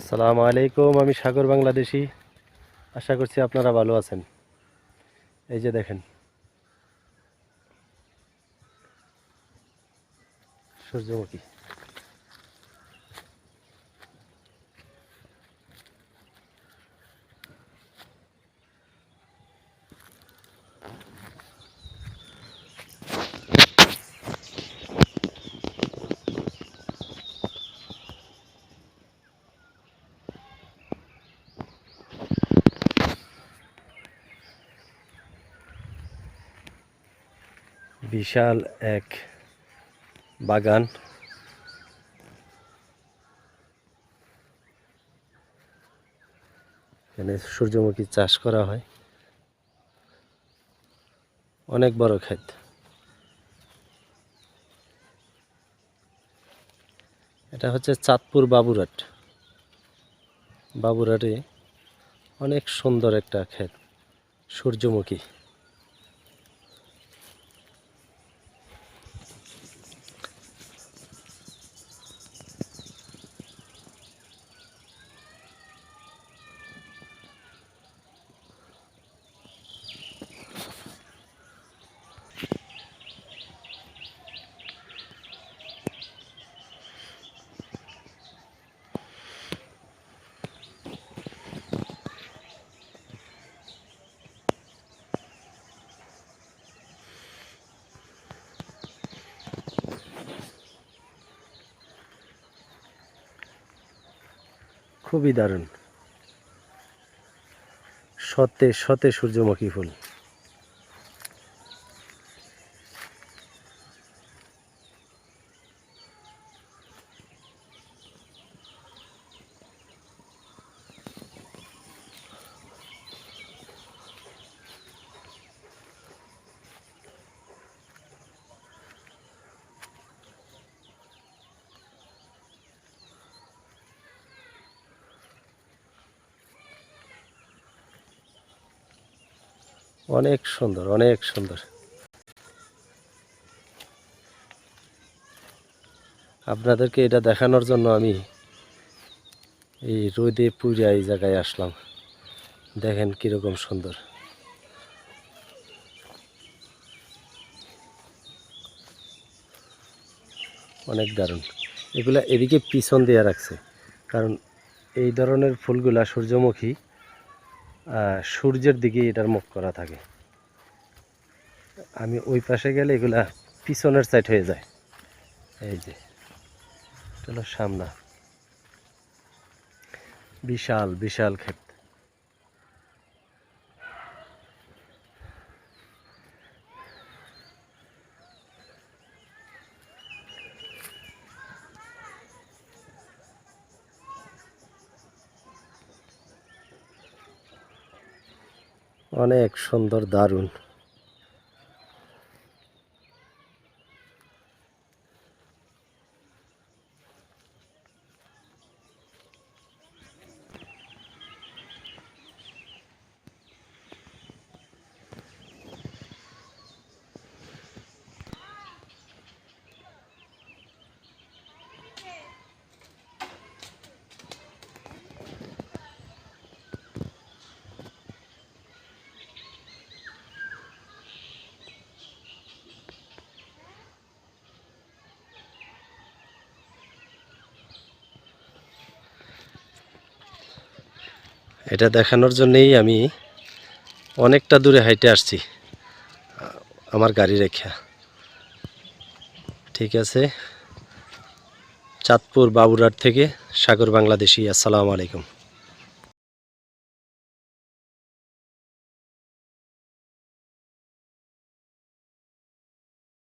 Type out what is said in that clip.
আসসালামু আলাইকুম আমি সাগর বাংলাদেশি। আশা করছি আপনারা ভালো আছেন। এই যে দেখেন। সূর্যমুখী। বিশাল এক বাগান। এখানে সূর্যমুখী চাষ করা হয়। অনেক বড় ক্ষেত। এটা হচ্ছে চাঁদপুর বাবুরাট বাবুরাটে অনেক সুন্দর একটা ক্ষেত, সূর্যমুখী। খুবই দারুণ। সতে সতে সূর্যমুখী ফুল। অনেক সুন্দর অনেক সুন্দর। আপনাদেরকে এটা দেখানোর জন্য আমি এই রোদে পুরা এই জায়গায় আসলাম। দেখেন কীরকম সুন্দর। অনেক দারুণ। এগুলা এদিকে পিছন দিয়ে রাখছে। কারণ এই ধরনের ফুলগুলা সূর্যমুখী সূর্যের দিকে এটার মুখ করা থাকে। আমি ওই পাশে গেলে এগুলা পিছনের সাইড হয়ে যায়। এই যে, এটা সামনা। বিশাল বিশাল ক্ষেত। অনেক সুন্দর দারুণ। এটা দেখানোর জন্যেই আমি অনেকটা দূরে হাইটে আসছি, আমার গাড়ি রেখা। ঠিক আছে। চাঁদপুর বাবুরহাট থেকে সাগর বাংলাদেশি, আসসালামু আলাইকুম।